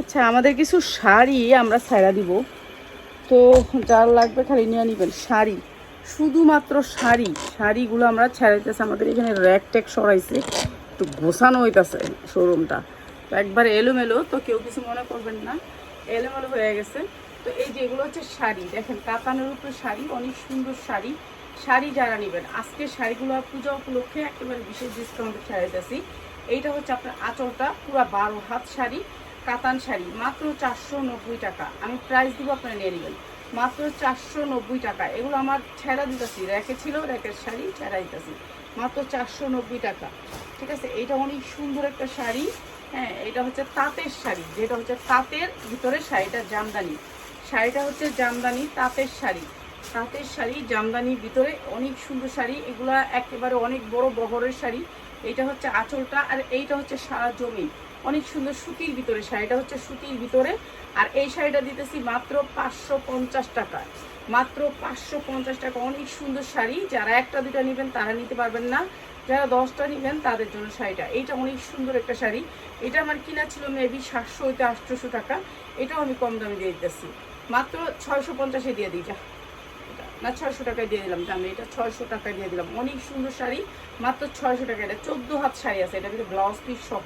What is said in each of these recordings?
আচ্ছা আমাদের কিছু শাড়ি আমরা ছাড়া দিব। তো যার লাগবে খালি নিয়ে নিবেন শাড়ি। শুধুমাত্র শাড়ি। শাড়িগুলো আমরা ছাড়াইতেছে আমাদের এখানে র্যাক ট্যাক সরাইছে। একটু গোছানো হইতাছে শোরুমটা তো একবার এলোমেলো, তো কেউ কিছু মনে করবেন না। এলোমেলো হয়ে গেছে। তো এই যেগুলো হচ্ছে শাড়ি, দেখেন কাতানের উপরে শাড়ি, অনেক সুন্দর শাড়ি। শাড়ি যারা নেবেন, আজকে শাড়িগুলো পূজা উপলক্ষে একেবারে বিশেষ ডিসকাউন্টে ছাড়াইতেছি এইটা হচ্ছে আপনার আঁচলটা, পুরো বারো হাত শাড়ি। কাতান শাড়ি, মাত্র চারশো নব্বই টাকা। আমি প্রাইস দিব আপনারা নিয়ে নেবেন। মাত্র চারশো নব্বই টাকা। এগুলো আমার ছেঁড়া দিতেছি, র্যাকে ছিল, র্যাকের শাড়ি ছেঁড়া দিতেছি। মাত্র চারশো নব্বই টাকা। ঠিক আছে? এটা অনেক সুন্দর একটা শাড়ি। হ্যাঁ এটা হচ্ছে তাঁতের শাড়ি। যেটা হচ্ছে তাঁতের ভিতরে শাড়িটা জামদানি। শাড়িটা হচ্ছে জামদানি, তাঁতের শাড়ি। তাঁতের শাড়ি, জামদানির ভিতরে অনেক সুন্দর শাড়ি। এগুলা একেবারে অনেক বড় বহরের শাড়ি। এইটা হচ্ছে আঁচলটা আর এইটা হচ্ছে সারা জমি। অনেক সুন্দর সুতির ভিতরে শাড়িটা হচ্ছে সুতির ভিতরে। আর এই শাড়িটা দিতেছি মাত্র পাঁচশো পঞ্চাশ টাকা মাত্র পাঁচশো পঞ্চাশ টাকা। অনেক সুন্দর শাড়ি। যারা একটা দুটা নেবেন তারা নিতে পারবেন না। যারা দশটা নেবেন তাদের জন্য শাড়িটা। এইটা অনেক সুন্দর একটা শাড়ি। এটা আমার কিনা ছিল মেবি সাতশো হইতে আটশোশো টাকা। এটাও আমি কম দামে দিয়ে দিতেছি। মাত্র ছয়শো পঞ্চাশে দিয়ে দিই। যা না, ছয়শো টাকায় দিয়ে দিলাম। জানো, এটা ছয়শো টাকায় দিয়ে দিলাম। অনেক সুন্দর শাড়ি। মাত্র ছয়শো টাকা। এটা চোদ্দ হাত শাড়ি আছে। এটা কিন্তু ব্লাউজ পিস সহ।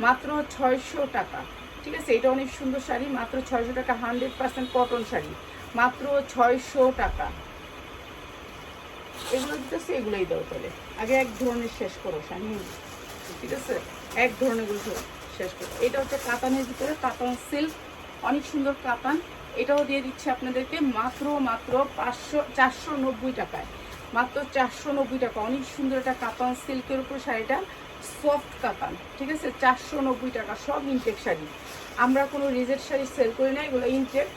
মাত্র ছয়শো টাকা। ঠিক আছে? এটা অনেক সুন্দর শাড়ি, মাত্র ছয়শো টাকা হান্ড্রেড পার্সেন্ট কটন শাড়ি। মাত্র ছয়শো টাকা। এগুলো দিতেছে এগুলোই দাও তাহলে। আগে এক ধরনের শেষ করো শানি ঠিক আছে? এক ধরনেরগুলো শেষ করো। এটা হচ্ছে কাতানের ভিতরে, কাতান সিল্ক অনেক সুন্দর কাতান। এটাও দিয়ে দিচ্ছে আপনাদেরকে মাত্র মাত্র পাঁচশো, চারশো নব্বই টাকায়। মাত্র চারশো নব্বই টাকা। অনেক সুন্দর একটা কাতান সিল্কের উপর শাড়িটা। সফট কাতান ঠিক আছে? চারশো নব্বই টাকা সব ইনটেক শাড়ি। আমরা কোনো রিজেক্ট শাড়ি সেল করি না, এগুলো ইনটেক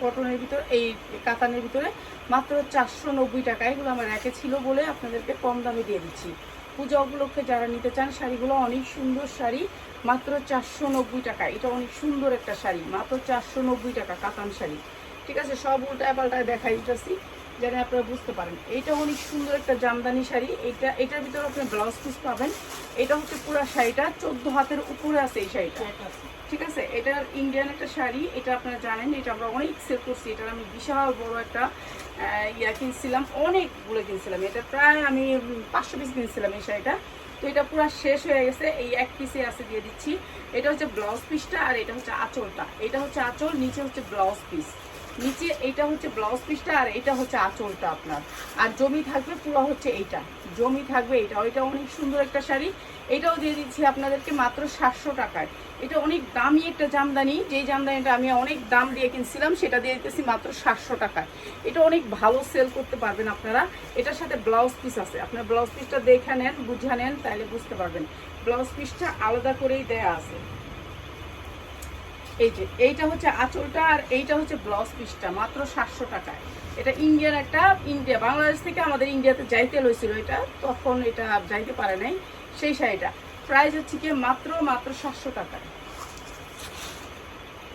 কটনের ভিতরে, এই কাতানের ভিতরে। মাত্র চারশো নব্বই টাকা, এগুলো আমার র্যাকে ছিল বলে আপনাদেরকে কম দামে দিয়ে দিচ্ছি। পূজা উপলক্ষে যারা নিতে চান, শাড়িগুলো অনেক সুন্দর শাড়ি, মাত্র চারশো নব্বই টাকা। এটা অনেক সুন্দর একটা শাড়ি, মাত্র চারশো নব্বই টাকা কাতান শাড়ি। ঠিক আছে? সব উল্টায় পাল্টায় দেখাই যেন আপনারা বুঝতে পারেন। এটা অনেক সুন্দর একটা জামদানি শাড়ি। এটা এটার ভিতরে আপনি ব্লাউজ পিস পাবেন। এটা হচ্ছে পুরো শাড়িটা। চোদ্দ হাতের উপরে আছে এই শাড়িটা। ঠিক আছে? এটা ইন্ডিয়ান একটা শাড়ি। এটা আপনারা জানেন এটা আমরা অনেক সেল করছি। এটার আমি বিশাল বড় একটা ইয়া কিনছিলাম। অনেকগুলো কিনছিলাম। এটা প্রায় আমি পাঁচশো পিস কিনছিলাম এই শাড়িটা। তো এটা পুরো শেষ হয়ে গেছে। এই এক পিসে আছে দিয়ে দিচ্ছি। এটা হচ্ছে ব্লাউজ পিসটা আর এটা হচ্ছে আঁচলটা। এটা হচ্ছে আঁচল নিচে হচ্ছে ব্লাউজ পিস নিচে এটা হচ্ছে ব্লাউজ পিসটা আর এটা হচ্ছে আঁচলটা আপনার। আর জমি থাকবে পুরো হচ্ছে এইটা। জমি থাকবে এটা এটা অনেক সুন্দর একটা শাড়ি। এটাও দিয়ে দিচ্ছি আপনাদেরকে মাত্র সাতশো টাকায়। এটা অনেক দামি একটা জামদানি। যেই জামদানিটা আমি অনেক দাম দিয়ে কিনছিলাম, সেটা দিয়ে দিতেছি মাত্র সাতশো টাকায়। এটা অনেক ভালো সেল করতে পারবেন আপনারা। এটার সাথে ব্লাউজ পিস আছে। আপনার ব্লাউজ পিসটা দেখে নেন, বুঝে নেন তাহলে বুঝতে পারবেন। ব্লাউজ পিসটা আলাদা করেই দেয়া আছে। এই যে, এইটা হচ্ছে আঁচলটা আর এইটা হচ্ছে ব্লাউজ পিসটা, মাত্র সাতশো টাকায়। এটা ইন্ডিয়ান একটা, ইন্ডিয়া, বাংলাদেশ থেকে আমাদের ইন্ডিয়াতে যাইতে লইছিল এটা, তখন এটা যাইতে পারে নাই। সেই শাড়িটা। প্রাইস হচ্ছে কি মাত্র মাত্র সাতশো টাকায়।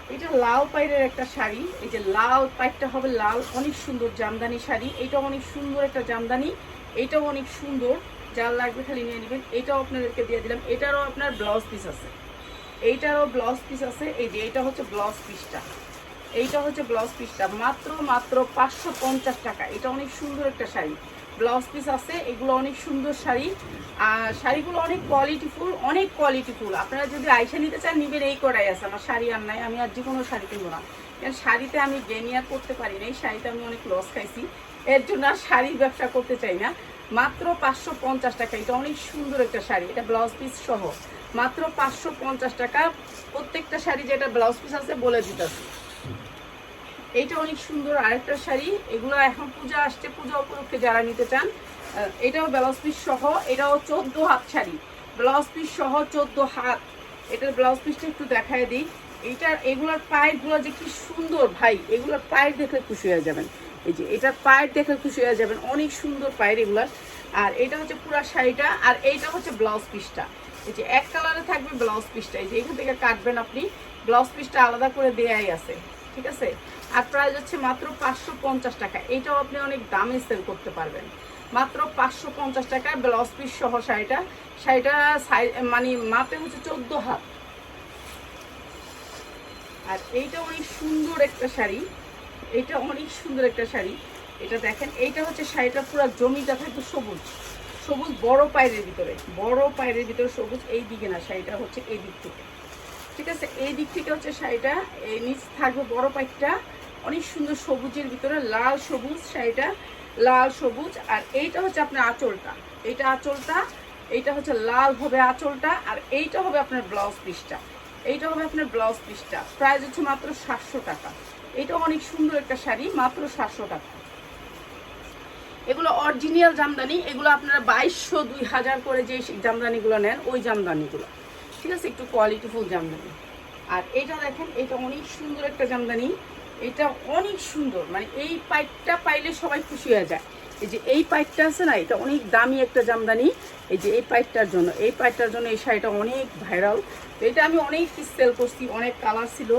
এটা লাল পাইরের একটা শাড়ি। এই যে লাল পাইরটা হবে লাল, অনেক সুন্দর জামদানি শাড়ি। এটা অনেক সুন্দর একটা জামদানি, এটাও অনেক সুন্দর। যার লাগবে খালি নিয়ে নেবেন। এটাও আপনাদেরকে দিয়ে দিলাম। এটারও আপনার ব্লাউজ পিস আছে। এইটারও ব্লাউজ পিস আছে, এই যে এইটা হচ্ছে ব্লাউজ পিসটা এইটা হচ্ছে ব্লাউজ পিসটা মাত্র মাত্র পাঁচশো পঞ্চাশ টাকা। এটা অনেক সুন্দর একটা শাড়ি। ব্লাউজ পিস আছে, এগুলো অনেক সুন্দর শাড়ি। আর শাড়িগুলো অনেক কোয়ালিটিফুল অনেক কোয়ালিটিফুল আপনারা যদি আইসা নিতে চান, নিবেন এই করাই আছে। আমার শাড়ি আর নাই, আমি আর যে কোনো শাড়ি কিনবো না। কারণ শাড়িতে আমি গেনিয়ার করতে পারি না এই শাড়িতে আমি অনেক লস খাইছি। এর জন্য আর শাড়ির ব্যবসা করতে চাই না। মাত্র পাঁচশো পঞ্চাশ টাকা। এটা অনেক সুন্দর একটা শাড়ি। এটা ব্লাউজ পিস সহ। মাত্র পাঁচশো পঞ্চাশ টাকা। প্রত্যেকটা শাড়ি যেটা ব্লাউজ পিস আছে বলে দিতেছি। এইটা অনেক সুন্দর আরেকটা শাড়ি। এগুলো এখন পূজা আসছে, পূজা উপলক্ষে যারা নিতে চান এটাও ব্লাউজ পিস সহ, এটাও চোদ্দ হাত শাড়ি। ব্লাউজ পিস সহ চোদ্দ হাত। এটার ব্লাউজ পিসটা একটু দেখায় দিই। এইটার এগুলোর পায়েরগুলো যে কি সুন্দর ভাই, এগুলোর পায়ের দেখলে খুশি হয়ে যাবেন। এই যে, এটার পায়ের দেখলে খুশি হয়ে যাবেন। অনেক সুন্দর পায়ের এগুলার। আর এটা হচ্ছে পুরা শাড়িটা, আর এইটা হচ্ছে ব্লাউজ পিসটা এই যে এক কালারে থাকবে ব্লাউজ পিসটা, এই যে এখান থেকে কাটবেন আপনি, ব্লাউজ পিসটা আলাদা করে দেয়াই আছে, ঠিক আছে? আর প্রাইস হচ্ছে মাত্র পাঁচশো পঞ্চাশ টাকা এইটাও আপনি অনেক দামে সেল করতে পারবেন। মাত্র পাঁচশো পঞ্চাশ টাকায় ব্লাউজ পিস সহ শাড়িটা শাড়িটা মানে মাপে হচ্ছে চোদ্দ হাত। আর এইটা অনেক সুন্দর একটা শাড়ি এটা অনেক সুন্দর একটা শাড়ি। এটা দেখেন, এইটা হচ্ছে শাড়িটা পুরো জমিটা থাকবে সবুজ। সবুজ, বড় পায়ের ভিতরে, বড় পায়ের ভিতরে সবুজ, এই দিকে না, শাড়িটা হচ্ছে এই দিক থেকে। ঠিক আছে? এই দিক থেকে হচ্ছে শাড়িটা, এই নিচ থাকবে বড় পাইটটা অনেক সুন্দর সবুজের ভিতরে, লাল সবুজ শাড়িটা, লাল সবুজ, আর এইটা হচ্ছে আপনার আঁচলটা। এইটা আঁচলটা, এইটা হচ্ছে লাল হবে আঁচলটা, আর এইটা হবে আপনার ব্লাউজ পিসটা। এইটা হবে আপনার ব্লাউজ পিসটা। প্রাইস হচ্ছে মাত্র সাতশো টাকা। এটা অনেক সুন্দর একটা শাড়ি, মাত্র সাতশো টাকা। এগুলো অরিজিনাল জামদানি, এগুলো আপনারা বাইশশো দুই হাজার করে যে জামদানিগুলো নেন, ওই জামদানিগুলো। ঠিক আছে? একটু কোয়ালিটিফুল জামদানি। আর এটা দেখেন, এটা অনেক সুন্দর একটা জামদানি। এটা অনেক সুন্দর। মানে এই পাইপটা পাইলে সবাই খুশি হয়ে যায়। এই যে এই পাইপটা আছে না, এটা অনেক দামি একটা জামদানি। এই যে এই পাইপটার জন্য, এই পাইপটার জন্য এই শাড়িটা অনেক ভাইরাল তো এটা আমি অনেক সেল করছি, অনেক কালার ছিল।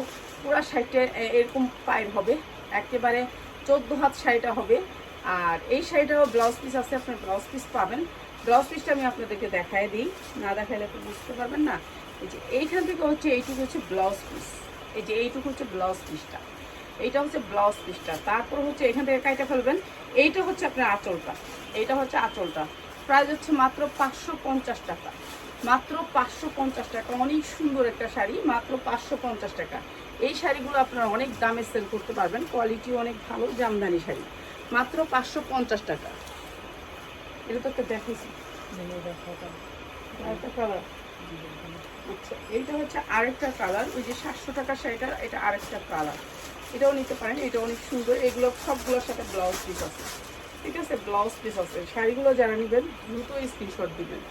পুরা শাড়িটা এরকম পাইপ হবে। একেবারে চোদ্দ হাত শাড়িটা হবে। আর এই শাড়িটাও ব্লাউজ পিস আছে আপনার ব্লাউজ পিস পাবেন। ব্লাউজ পিসটা আমি আপনাদেরকে দেখায় দিই। না দেখাইলে তো বুঝতে পারবেন না। এই যে এইখান থেকে হচ্ছে, এইটুকু হচ্ছে ব্লাউজ পিস এই যে এইটুকু হচ্ছে ব্লাউজ পিসটা এইটা হচ্ছে ব্লাউজ পিসটা তারপর হচ্ছে এখান থেকে কাইটা ফেলবেন। এইটা হচ্ছে আপনার আঁচলটা। এইটা হচ্ছে আঁচলটা। প্রাইস হচ্ছে মাত্র পাঁচশো পঞ্চাশ টাকা। মাত্র পাঁচশো পঞ্চাশ টাকা। অনেক সুন্দর একটা শাড়ি। মাত্র পাঁচশো পঞ্চাশ টাকা। এই শাড়িগুলো আপনারা অনেক দামে সেল করতে পারবেন। কোয়ালিটি অনেক ভালো, জামদানি শাড়ি। মাত্র পাঁচশো পঞ্চাশ টাকা। এটা তো একটা দেখেছি কালার আচ্ছা এইটা হচ্ছে আরেকটা কালার ওই যে সাতশো টাকা শাড়িটা, এটা আরেকটা কালার এটাও নিতে পারেন এটা অনেক সুন্দর। এগুলো সবগুলোর সাথে ব্লাউজ পিস আছে। ঠিক আছে ব্লাউজ পিস আছে। শাড়িগুলো যারা নেবেন, দ্রুত স্ক্রিনশট দিবেন।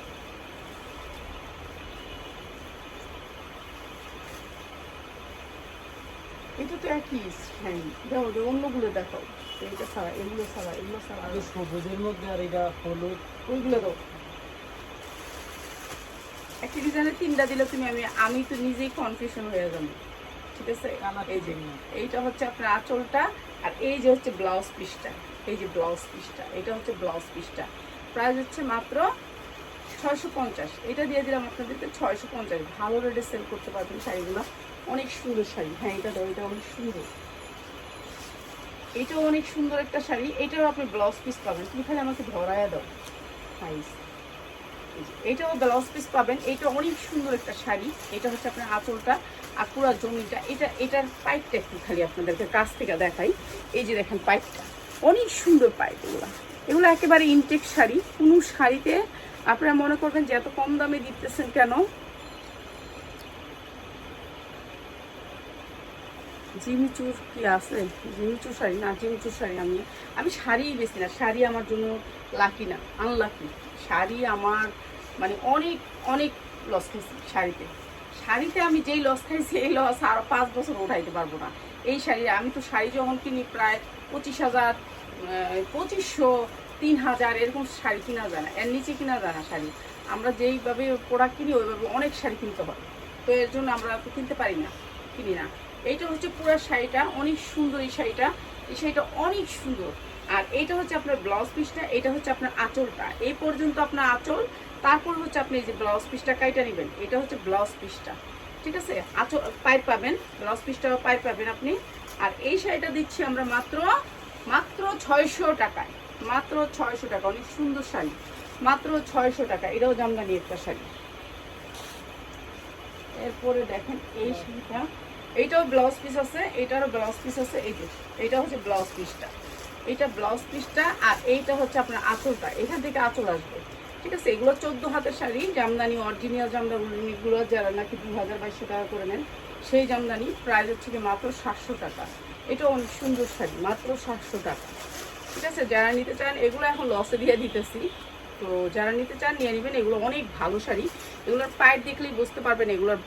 এটা তো একই হ্যাঁ দেখো অন্যগুলো দেখো এইটা ছাড়া এগুলো ছাড়া এগুলো ছাড়া আর সবুজের মধ্যে আর এটা হলুদ। ওইগুলো দাও। একটা ডিজাইনের তিনটা দিলে তুমি আমি আমি তো নিজেই কনফিউশন হয়ে যাব। ঠিক আছে? এই যে এইটা হচ্ছে আপনার আঁচলটা আর এই যে হচ্ছে ব্লাউজ পিসটা এই যে ব্লাউজ পিসটা এটা হচ্ছে ব্লাউজ পিসটা প্রাইস হচ্ছে মাত্র ছয়শো পঞ্চাশ। এটা দিয়ে দিলাম আপনাদেরকে ছয়শো পঞ্চাশ। ভালো রেটে সেল করতে পারবেন শাড়িগুলো। অনেক সুন্দর শাড়ি। হ্যাঁ এটা দাও, এটা অনেক সুন্দর। এটাও অনেক সুন্দর একটা শাড়ি। এটাও আপনি ব্লাউজ পিস পাবেন। তুমি খালি আমাকে ধরায়া দাও। হাইস এটাও ব্লাউজ পিস পাবেন। এটা অনেক সুন্দর একটা শাড়ি। এটা হচ্ছে আপনার আঁচলটা, আর পুরো জমিটা। এটা, এটার পাইপটা একটু খালি আপনাদেরকে কাছ থেকে দেখাই। এই যে দেখেন পাইপটা অনেক সুন্দর পাইপ এগুলো। এগুলো একেবারে ইনটেক শাড়ি। কোনো শাড়িতে আপনারা মনে করবেন যে এত কম দামে দিতেছেন কেন? জিমিচুর কি আছে? জিমিচুর শাড়ি? না, জিমিচুর শাড়ি আমি আমি শাড়িই বেশি না, শাড়ি আমার জন্য লাকি না আনলাকি শাড়ি আমার মানে অনেক অনেক লস খাইছি শাড়িতে। শাড়িতে আমি যেই লস খাইছি, এই লস আর পাঁচ বছর উঠাইতে পারব না। এই শাড়ি, আমি তো শাড়ি যখন কিনি প্রায় পঁচিশ হাজার পঁচিশশো, তিন হাজার, এরকম শাড়ি কিনা যায় না। এর নিচে কিনা যায় না শাড়ি। আমরা যেইভাবে প্রোডাক্ট কিনি, ওইভাবে অনেক শাড়ি কিনতে হয়। তো এর জন্য আমরা কিনতে পারি না, কিনি না। এইটা হচ্ছে পুরো শাড়িটা, অনেক সুন্দর এই শাড়িটা। এই শাড়িটা অনেক সুন্দর। আর এইটা হচ্ছে আপনার ব্লাউজ পিসটা এটা হচ্ছে আপনার আঁচলটা। এই পর্যন্ত আপনার আঁচল, তারপর হচ্ছে আপনি যে ব্লাউজ পিসটা কাইটা নেবেন। এটা হচ্ছে ব্লাউজ পিসটা ঠিক আছে? আঁচল পাইপ পাবেন। ব্লাউজ পিসটাও পাইপ পাবেন আপনি। আর এই শাড়িটা দিচ্ছি আমরা মাত্র মাত্র ছয়শো টাকায়। মাত্র ছয়শো টাকা, অনেক সুন্দর শাড়ি। মাত্র ছয়শো টাকা। এটাও জামদানি একটা শাড়ি। এরপরে দেখেন এই শাড়িটা। এইটাও ব্লাউজ পিস আছে, এটারও ব্লাউজ পিস আছে, এই এইটা হচ্ছে ব্লাউজ পিসটা এইটা ব্লাউজ পিসটা আর এইটা হচ্ছে আপনার আঁচলটা, এখান থেকে আঁচল আসবে। ঠিক আছে, এগুলো চোদ্দ হাতের শাড়ি, জামদানি অরিজিনাল জামদানিগুলো যারা নাকি দু হাজার বাইশশো টাকা করে নেন, সেই জামদানি প্রাইস হচ্ছে মাত্র সাতশো টাকা। এটা অনেক সুন্দর শাড়ি, মাত্র সাতশো টাকা। ঠিক আছে, যারা নিতে চান, এগুলো এখন লসে দিয়ে দিতেছি। তো যারা নিতে চান, নিয়ে নেবেন, এগুলো অনেক ভালো শাড়ি। এগুলোর পায়ের দেখলেই বুঝতে পারবেন এগুলোর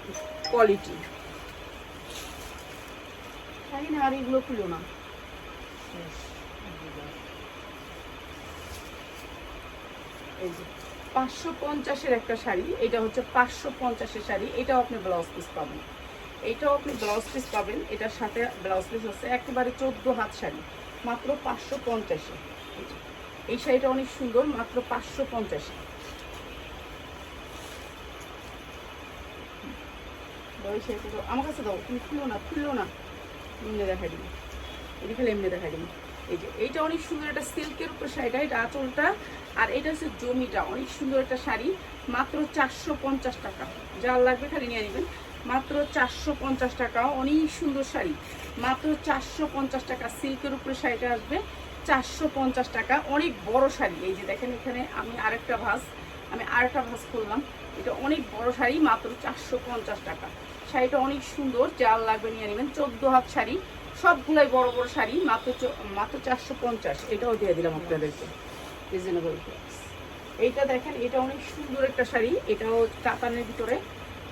কোয়ালিটি শাড়ি না আর এগুলো খুলো না। পাঁচশো পঞ্চাশের একটা শাড়ি, এটা হচ্ছে পাঁচশো পঞ্চাশের শাড়ি, এটাও আপনি ব্লাউজ পিস পাবেন। এটাও আপনি ব্লাউজ পিস পাবেন, এটার সাথে ব্লাউজ পিস আছে, একেবারে চোদ্দ হাত শাড়ি, মাত্র পাঁচশো পঞ্চাশে। এই শাড়িটা অনেক সুন্দর, মাত্র পাঁচশো পঞ্চাশে। আমার কাছে দাও, তুমি খুলো না খুলো না। এমনি দেখাই দিবি। এটি খালি এমনি দেখাই দিবি। এই যে, এইটা অনেক সুন্দর একটা সিল্কের উপর শাড়িটা এটা আঁচলটা। আর এটা হচ্ছে জমিটা, অনেক সুন্দর একটা শাড়ি। মাত্র চারশো পঞ্চাশ টাকা। যার লাগবে খালি নিয়ে নেবেন। মাত্র চারশো পঞ্চাশ টাকা অনেক সুন্দর শাড়ি। মাত্র চারশো পঞ্চাশ টাকা সিল্কের উপরে শাড়িটা আসবে। চারশো পঞ্চাশ টাকা, অনেক বড় শাড়ি। এই যে দেখেন এখানে আমি আরেকটা ভাস আমি আরেকটা ভাস করলাম এটা অনেক বড় শাড়ি, মাত্র চারশো পঞ্চাশ টাকা। শাড়িটা অনেক সুন্দর, যার লাগবে নিয়ে নেবেন। চোদ্দ হাত শাড়ি, সবগুলাই বড় বড় শাড়ি, মাত্র মাত্র চারশো পঞ্চাশ। এটাও দিয়ে দিলাম আপনাদেরকে। রিজনেবল এইটা দেখেন, এটা অনেক সুন্দর একটা শাড়ি। এটাও কাতানের ভিতরে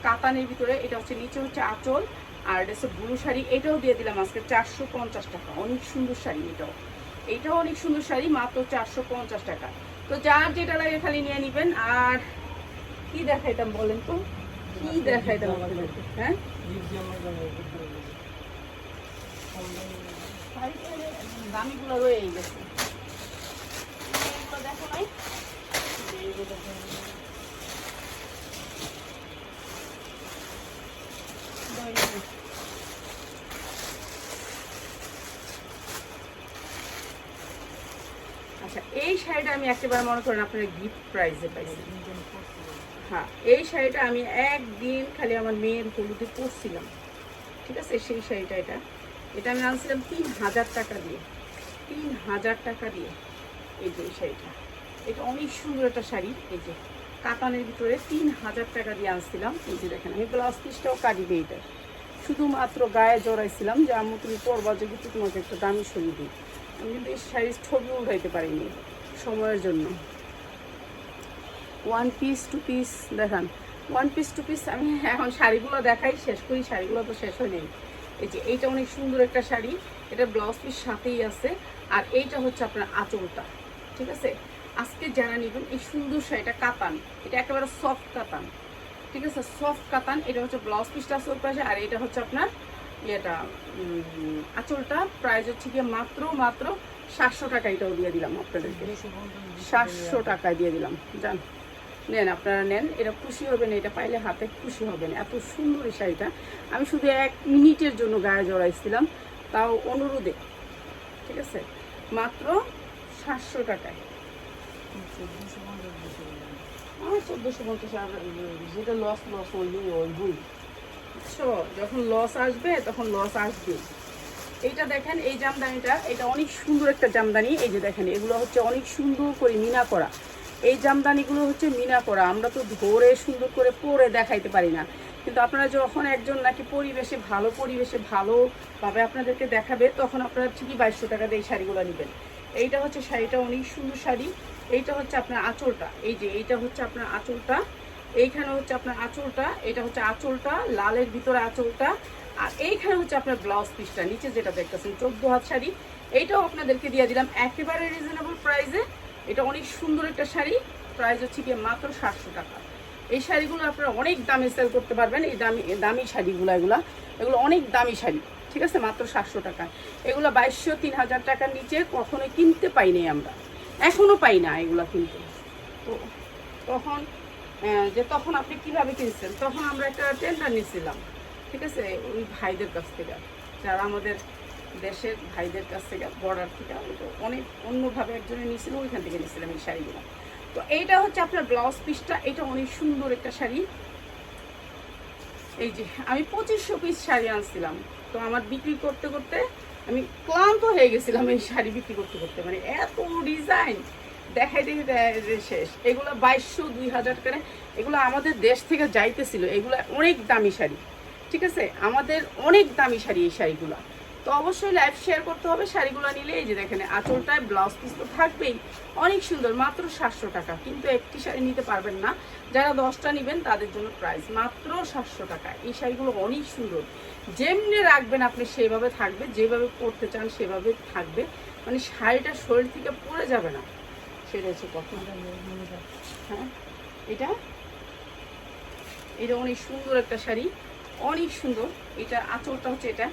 কাতানের ভিতরে। এটা হচ্ছে নিচে হচ্ছে আঁচল, আর এটা হচ্ছে ব্লু শাড়ি। এটাও দিয়ে দিলাম আজকে চারশো পঞ্চাশ টাকা। অনেক সুন্দর শাড়ি এটাও। এটাও অনেক সুন্দর শাড়ি, মাত্র চারশো পঞ্চাশ টাকা। তো যার যেটা লাগে খালি নিয়ে নেবেন। আর কি দেখাইতাম বলেন তো? হ্যাঁ? আচ্ছা এই শাড়িটা আমি একেবারে মনে করেন আপনার গিফট প্রাইসে পাইছি। হ্যাঁ এই শাড়িটা আমি একদিন খালি আমার মেয়ের হলুদে পরছিলাম। ঠিক আছে? সেই শাড়িটা এটা। এটা আমি আনছিলাম তিন হাজার টাকা দিয়ে। তিন হাজার টাকা দিয়ে এই যে এই শাড়িটা। এটা অনেক সুন্দর একটা শাড়ি। এই যে কাতানের ভিতরে তিন হাজার টাকা দিয়ে আনছিলাম। এই যে দেখেন, আমি ব্লাউজ পিসটাও কাটি দিই এটা। শুধুমাত্র গায়ে জড়াইছিলাম যে, আম্মু, তুমি পরবা যদি তোমাকে একটা দামি ছবি দিই। আমি কিন্তু এই শাড়ির ছবি উঠাইতে পারিনি সময়ের জন্য। ওয়ান পিস টু পিস দেখান। ওয়ান পিস টু পিস আমি এখন শাড়িগুলো দেখাই শেষ করি শাড়িগুলো তো শেষ হয়ে নেই এই যে এইটা অনেক সুন্দর একটা শাড়ি এটা ব্লাউজ পিস সাথেই আছে আর এইটা হচ্ছে আপনার আঁচলটা ঠিক আছে? আজকে যারা নেবেন এই সুন্দর শাড়িটা কাতান এটা একেবারে সফট কাতান ঠিক আছে? সফট কাতান এটা হচ্ছে ব্লাউজ পিসটা আছে পাশে আর এটা হচ্ছে আপনার ইয়েটা আঁচলটা প্রাইস হচ্ছে গিয়ে মাত্র মাত্র সাতশো টাকা এটাও দিয়ে দিলাম আপনাদেরকে। সাতশো টাকায় দিয়ে দিলাম যান। নেন আপনারা নেন। এটা খুশি হবেন এটা পাইলে হাতে খুশি হবেন এত সুন্দর এই শাড়িটা। আমি শুধু এক মিনিটের জন্য গায়ে জড়াইছিলাম তাও অনুরোধে। ঠিক আছে? মাত্র সাতশো টাকায়। আমার চোদ্দোশো পঞ্চাশ যেটা লস লস ওই ওই বই বুঝছ যখন লস আসবে তখন লস আসবে। এইটা দেখেন এই জামদানিটা এটা অনেক সুন্দর একটা জামদানি। এই যে দেখেন এগুলো হচ্ছে অনেক সুন্দর করে মিনা করা। এই জামদানিগুলো হচ্ছে মিনা করা। আমরা তো ধরে সুন্দর করে পরে দেখাইতে পারি না। কিন্তু আপনারা যখন একজন নাকি পরিবেশে ভালো, পরিবেশে ভালোভাবে আপনাদেরকে দেখাবে, তখন আপনারা ঠিকই বাইশশো টাকা দিয়ে এই শাড়িগুলো নেবেন। এইটা হচ্ছে শাড়িটা অনেক সুন্দর শাড়ি। এইটা হচ্ছে আপনার আঁচলটা। এই যে, এইটা হচ্ছে আপনার আঁচলটা। এইখানে হচ্ছে আপনার আঁচলটা, এটা হচ্ছে আঁচলটা, লালের ভিতরে আঁচলটা। আর এইখানে হচ্ছে আপনার ব্লাউজ পিসটা, নিচে যেটা দেখতেছেন, চোদ্দ হাত শাড়ি। এইটাও আপনাদেরকে দিয়ে দিলাম। একেবারে রিজনেবল প্রাইসে এটা অনেক সুন্দর একটা শাড়ি। প্রাইস হচ্ছে গিয়ে মাত্র সাতশো টাকা। এই শাড়িগুলো আপনারা অনেক দামে সেল করতে পারবেন। এই দামি দামি শাড়িগুলো, এগুলো এগুলো অনেক দামি শাড়ি। ঠিক আছে? মাত্র সাতশো টাকা। এগুলো বাইশশো, তিন হাজার টাকার নিচে কখনো কিনতে পাইনি আমরা। এখনও পাই না এগুলো কিন্তু। তো তখন যে তখন আপনি কীভাবে কিনছেন? তখন আমরা একটা টেন্ডার নিয়েছিলাম ঠিক আছে? ওই ভাইদের কাছ থেকে, যারা আমাদের দেশের ভাইদের কাছ থেকে বর্ডার থেকে অনেক অন্যভাবে একজনে নিয়েছিল ওইখান থেকে নিয়েছিলাম এই শাড়িগুলো। তো এইটা হচ্ছে আপনার ব্লাউজ পিসটা এটা অনেক সুন্দর একটা শাড়ি। এই যে, আমি পঁচিশশো পিস শাড়ি আনছিলাম। তো আমার বিক্রি করতে করতে আমি ক্লান্ত হয়ে গেছিলাম এই শাড়ি বিক্রি করতে করতে। মানে এত ডিজাইন দেখাই দেখি শেষ। এগুলো বাইশশো, দুই হাজার টাকা এগুলো আমাদের দেশ থেকে যাইতেছিল। এগুলো অনেক দামি শাড়ি। ঠিক আছে? আমাদের অনেক দামি শাড়ি এই শাড়িগুলো। তো অবশ্যই লাইভ শেয়ার করতে হবে। শাড়িগুলো নিলে এই যে দেখেন, আঁচলটায় ব্লাউজ পিস তো থাকবেই। অনেক সুন্দর, মাত্র সাতশো টাকা। কিন্তু একটি শাড়ি নিতে পারবেন না। যারা দশটা নেবেন, তাদের জন্য প্রাইস মাত্র সাতশো টাকা। এই শাড়িগুলো অনেক সুন্দর। যেমনি রাখবেন আপনি, সেভাবে থাকবে। যেভাবে পরতে চান, সেভাবে থাকবে। মানে শাড়িটা শরীর থেকে পড়ে যাবে না। সেটা হচ্ছে কথা। হ্যাঁ এটা? এটা অনেক সুন্দর একটা শাড়ি। অনেক সুন্দর। এটা আঁচলটা হচ্ছে এটা।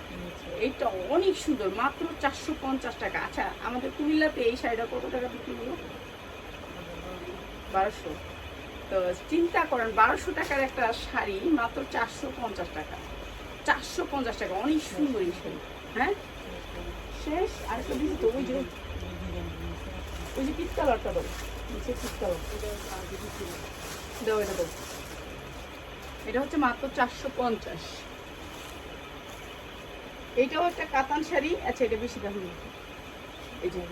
এইটা অনেক সুন্দর, মাত্র চারশো পঞ্চাশ টাকা। আচ্ছা আমাদের কুমিল্লাতে এই শাড়িটা কত টাকা বিক্রি হলো? বারোশো। তো চিন্তা করেন, বারোশো টাকার একটা শাড়ি মাত্র চারশো পঞ্চাশ টাকা। চারশো পঞ্চাশ টাকা, অনেক সুন্দর এই শাড়ি। হ্যাঁ? শেষ আর একটা দিদি তো, ওই যে ওই যে পিত কালারটা দাও। নিচে কালার। এটা দাও। এটা হচ্ছে মাত্র চারশো পঞ্চাশ। এইটাও একটা কাতান শাড়ি। আচ্ছা এটা বেশি দাম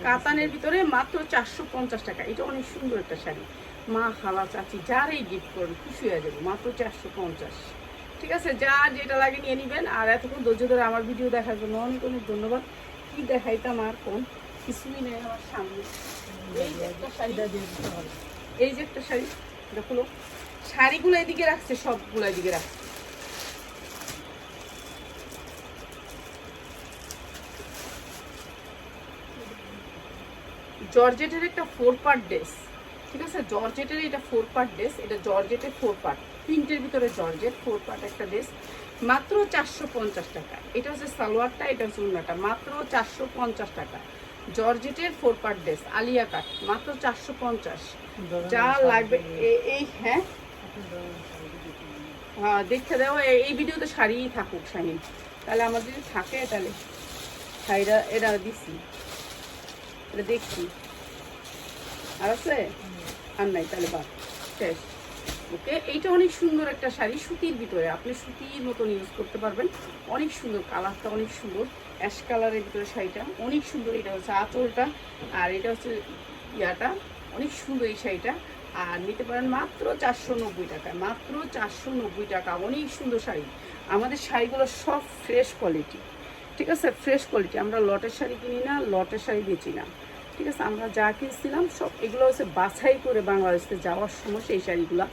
কাতানের ভিতরে মাত্র চারশো পঞ্চাশ টাকা। এটা অনেক সুন্দর একটা শাড়ি। মা, খালা, চাচি, যারাই গিফট করেন খুশি হয়ে যাবে। মাত্র চারশো পঞ্চাশ। ঠিক আছে যার যেটা লাগে নিয়ে নেবেন। আর এতক্ষণ ধৈর্য ধরে আমার ভিডিও দেখার জন্য অনেক অনেক ধন্যবাদ। কি দেখাইতাম আর কোন? কিছুই নেই আমার সামনে। এই যে একটা শাড়ি। এই যে একটা শাড়ি। দেখো শাড়িগুলো এদিকে রাখছে সবগুলো এদিকে রাখছে। জর্জেটের একটা ফোর পার্ট ড্রেস ঠিক আছে? জর্জেটের এটা ফোর পার্ট ড্রেস এটা জর্জেটের ফোর পার্ট প্রিন্টের ভিতরে জর্জেট ফোর পার্ট একটা ড্রেস মাত্র চারশো পঞ্চাশ টাকা। এটা হচ্ছে সালোয়ারটা এটা হচ্ছে উন্নাটা। মাত্র চারশো পঞ্চাশ টাকা। জর্জেটের four part dress Alia cut মাত্র চারশো পঞ্চাশ। যা লাগবে এই হ্যাঁ? হ্যাঁ দেখতে দেওয়া এই ভিডিওতে শাড়িই থাকুক, শাহিন। তাহলে আমার যদি থাকে, তাহলে। শাড়িটা এটা দিচ্ছি এটা দেখছি। আর আছে? আর নাই, তাহলে বাদ। শেষ। ওকে, এইটা অনেক সুন্দর একটা শাড়ি, সুতির ভিতরে। আপনি সুতির মতন ইউজ করতে পারবেন। অনেক সুন্দর, কালারটা অনেক সুন্দর। অ্যাশ কালারের ভিতরে শাড়িটা অনেক সুন্দর। এটা হচ্ছে আঁচলটা, আর এটা হচ্ছে ইয়াটা। অনেক সুন্দর এই শাড়িটা। আর নিতে পারেন মাত্র চারশো নব্বই টাকায় মাত্র চারশো নব্বই টাকা। অনেক সুন্দর শাড়ি। আমাদের শাড়িগুলো সব ফ্রেশ কোয়ালিটি ঠিক আছে? ফ্রেশ কোয়ালিটি আমরা লটের শাড়ি কিনি না, লটের শাড়ি বেচি না। ঠিক আছে? আমরা যা কিনছিলাম সব, এগুলো হচ্ছে বাছাই করে বাংলাদেশে যাওয়ার সময় সেই শাড়িগুলো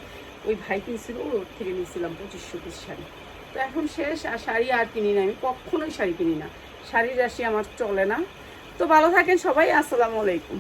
ওই ভাই কিনছিল, ওর থেকে নিয়েছিলাম পঁচিশশো পিস শাড়ি। তো এখন শেষ, আর শাড়ি আর কিনি না। আমি কখনোই শাড়ি কিনি না। শাড়ির রাশি আমার চলে না। তো ভালো থাকেন সবাই, আসসালামু আলাইকুম।